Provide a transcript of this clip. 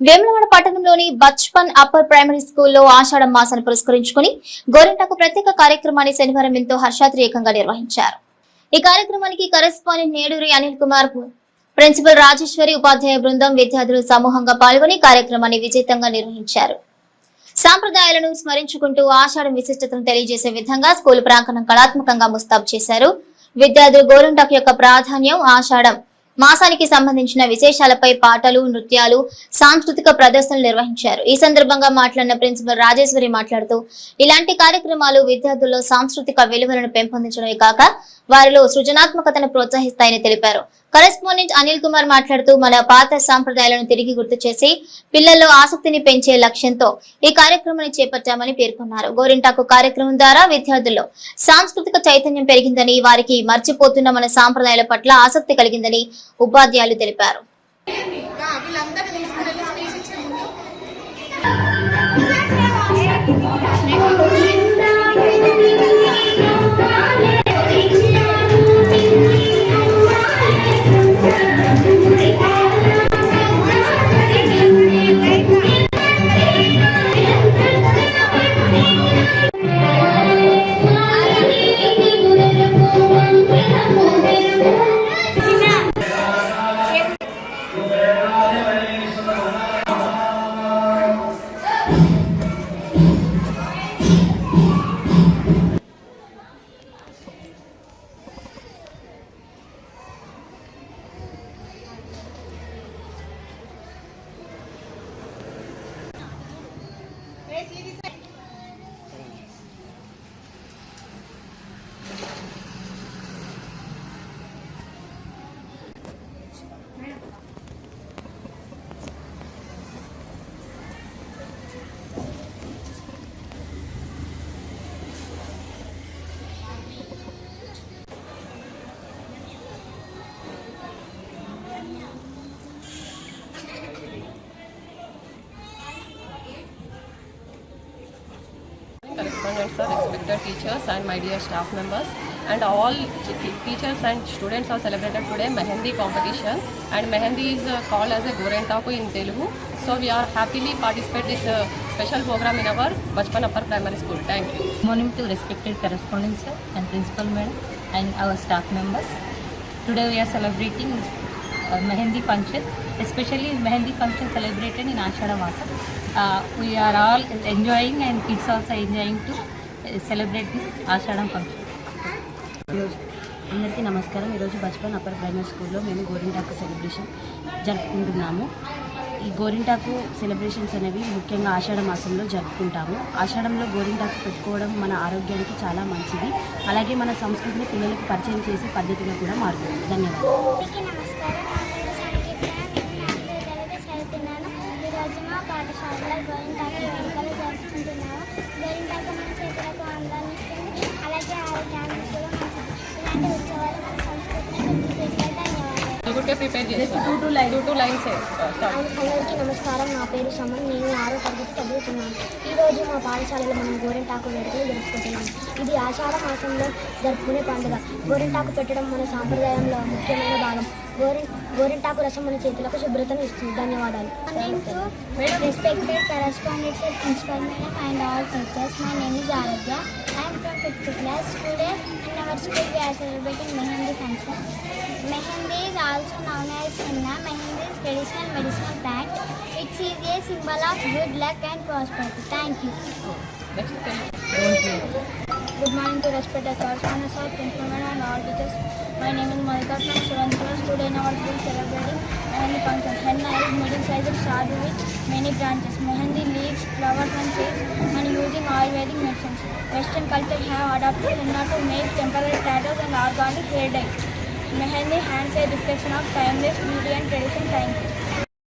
వేములవాడ పట్టణంలోని Bachpan upper primary స్కూల్లో ఆషాఢ మాసాన్ని పురస్కరించుకుని గోరింటకు ప్రత్యేక కార్యక్రమాన్ని శనివారం ఎంతో హర్షాతిరేకంగా నిర్వహించారు. ఈ కార్యక్రమానికి కరెస్పాండెంట్ నేడూరి అనిల్ కుమార్ ప్రిన్సిపల్ రాజేశ్వరి ఉపాధ్యాయ బృందం విద్యార్థులు సమూహంగా పాల్గొని కార్యక్రమాన్ని విజేతంగా నిర్వహించారు. సాంప్రదాయాలను స్మరించుకుంటూ ఆషాఢం విశిష్టతను తెలియజేసే విధంగా స్కూల్ ప్రాంగణం కళాత్మకంగా ముస్తాబు చేశారు. విద్యార్థులు గోరింటాకు యొక్క ప్రాధాన్యం ఆషాఢం మాసానికి సంబంధించిన విశేషాలపై పాటలు నృత్యాలు సాంస్కృతిక ప్రదర్శనలు నిర్వహించారు. ఈ సందర్భంగా మాట్లాడిన ప్రిన్సిపల్ రాజేశ్వరి మాట్లాడుతూ ఇలాంటి కార్యక్రమాలు విద్యార్థుల్లో సాంస్కృతిక విలువలను పెంపొందించడమే కాక వారిలో సృజనాత్మకతను ప్రోత్సహిస్తాయని తెలిపారు. కరెస్పాండెంట్ అనిల్ కుమార్ మాట్లాడుతూ మన పాత సాంప్రదాయాలను తిరిగి గుర్తు చేసి పిల్లల్లో ఆసక్తిని పెంచే లక్ష్యంతో ఈ కార్యక్రమాన్ని చేపట్టామని పేర్కొన్నారు గోరింటాకు కార్యక్రమం ద్వారా విద్యార్థుల్లో సాంస్కృతిక చైతన్యం పెరిగిందని వారికి మర్చిపోతున్న మన సాంప్రదాయాల పట్ల ఆసక్తి కలిగిందని ఉపాధ్యాయులు తెలిపారు Subramanian sir, respected teachers and my dear staff members and all teachers and students have celebrated today Mehendi competition and Mehendi is uh, called as a Gorentaku in Telugu. So we are happily participate this uh, special program in our Bachpan Upper Primary School. Thank you. Good morning to respected correspondents and principal men and our staff members. Today we are celebrating mehndi function especially mehndi function celebrated in Ashadha masam we are all enjoying and kids also enjoying to celebrate this Ashadham function అందరికీ నమస్కారం. ఈరోజు Bachpan upper primary స్కూల్లో మేము గోరింటాకు celebration జరుపుకుంటున్నాము. ఈ గోరింటాకు celebrations అనేవి ముఖ్యంగా ఆషాఢ మాసంలో జరుపుకుంటాము. ఆషాఢంలో గోరింటాకు పెట్టుకోవడం మన ఆరోగ్యానికి చాలా మంచిది. అలాగే మన సంస్కృతిని పిల్లలకు పరిచయం చేసే పద్ధతిగా కూడా మారుతుంది. ధన్యవాదాలు. అందరికీ నమస్కారం నా పేరు సంగీత. నేను తరగతి చదువుతున్నాను. ఈరోజు మా పాఠశాలలో గోరింటాకు వేడుకలు జరుపుకుంటున్నాము గోరింటాకు మన చేతులకు అందాన్ని ఇస్తుంది. అలాగే ఆరోగ్యానికి కూడా మంచిది. ఇలాంటి చేస్తాం. Two two lines. Two two lines. eh, start. అందరికీ నమస్కారం. నా పేరు సమన్. నేను ఆరో తరగతి చదువుతున్నాను. ఈరోజు మా పాఠశాలలో మనం గోరింటాకు వేడుకలు జరుపుకుంటున్నాం. ఇది ఆషాఢ మాసంలో జరుపుకునే పండుగ. గోరింటాకు పెట్టడం మన సాంప్రదాయంలో ముఖ్యమైన భాగం. గోరి గోరింటాకు రసం మన చేతులకు శుభ్రతను ఇస్తుంది. ధన్యవాదాలు. Respected correspondents principal madam and all teachers my name is Aaradhya I'm from fifth class today in we are celebrating Mehendi function. Mehendi is also known as henna. Mehendi is traditional medicinal plant. It is a symbol of good luck and prosperity. Thank you. Good morning to respected correspondents of principal madam and all teachers. My name is Malika from 7th class. Today in our school celebrating Henna middle-sized shrub with many branches. Mehendi leaves, flowers and seeds and using Ayurvedic medicines. Western culture have adopted henna to make temporary tattoos and organic hair dye. Mehendi hands a reflection of timeless beauty and tradition. Thank you.